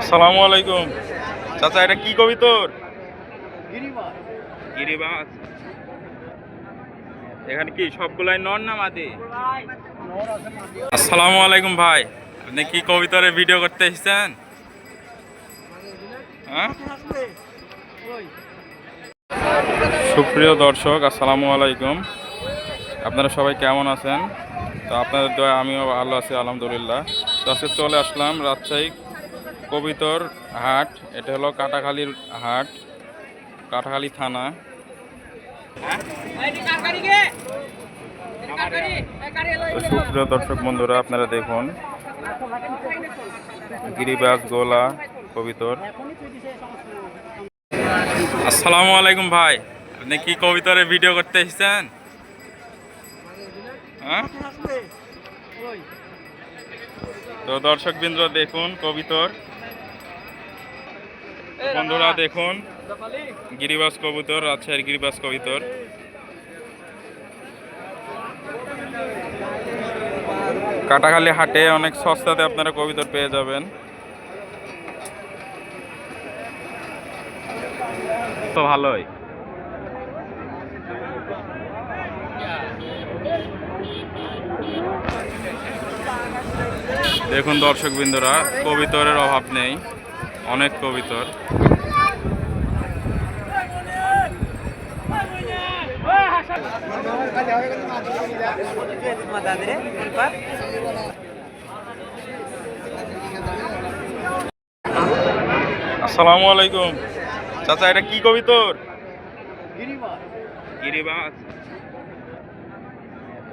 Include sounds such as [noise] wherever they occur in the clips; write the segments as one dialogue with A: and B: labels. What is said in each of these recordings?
A: আসসালামু আলাইকুম। চাচা এটা কি কবি তোর? গিরিবাস। এখানে কি সবগুলাই নর না মাদি? আসসালামু আলাইকুম ভাই আপনি কি কবিতরে ভিডিও করতে এসেছেন? হ্যাঁ? সুপ্রিয় দর্শক আসসালামু আলাইকুম। আপনারা সবাই কেমন আছেন? তো আপনাদের দয়া আমিও ভালো আছি আলহামদুলিল্লাহ। তো আজকে চলে আসলাম রাজশাহী কবিতর হাট, এটা হলো কাটাখালীর হাট কাটাখালী থানা। সুপ্রিয় দর্শক বন্ধুরা, আপনারা দেখুন গিরিবাজ গোলা কবিতর। আসসালামু আলাইকুম ভাই, আপনি কি কবিতরে ভিডিও করতে এসেছেন? হ্যাঁ? তো দর্শক বিন্দু দেখুন, কবিতর। বন্ধুরা দেখুন, গিরিবাস কবুতর, রাজশাহীর গিরিবাস কবিতর। কাটাখালি হাটে অনেক সস্তাতে আপনারা কবিতর পেয়ে যাবেন। তো ভালোই। দেখুন দর্শক বিন্দুরা কবিতরের অভাব নেই, অনেক কবিতর। আসসালামু আলাইকুম। চাচা, এটা কি কবিতর?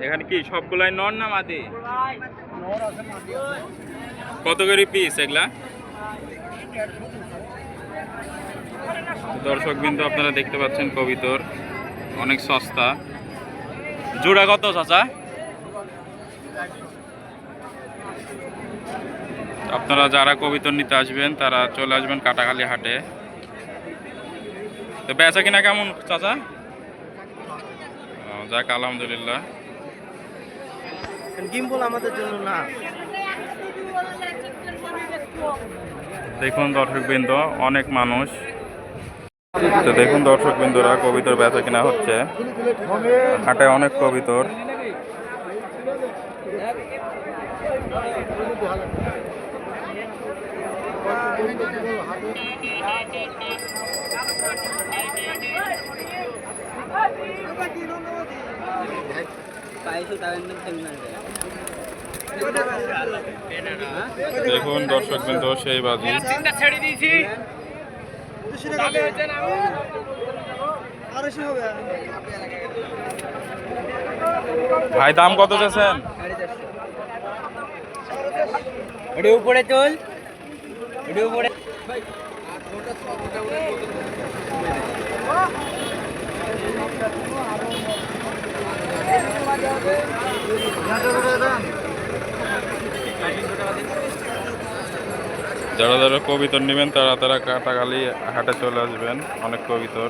A: এখানে কি সবগুলাই নন না মাদি? কত করে পিস এগুলা? দর্শক বিন্দু আপনারা দেখতে পাচ্ছেন কবিতর, অনেক সস্তা। জোড়া কত চাচা? আপনারা যারা কবিতর নিতে আসবেন, তারা চলে আসবেন কাটাখালি হাটে। তো বেচা কিনা কেমন, চাচা? যাক, আলহামদুলিল্লাহ।
B: গিম্বল আমাদের জন্য না।
A: দেখুন দর্শকবৃন্দ অনেক মানুষ। তো দেখুন দর্শকবৃন্দরা কবিতর বেচা কিনা হচ্ছে। হাটে অনেক কবিতর। [laughs] দেখুন দর্শকবৃন্দ সেই বাজি। ভাই দাম কত চাচ্ছেন?
B: ওটা উপরে চল। ওটা উপরে
A: যারা যারা কবিতর নেবেন তারা তারা কাটাকালি হাটে চলে আসবেন অনেক কবিতর।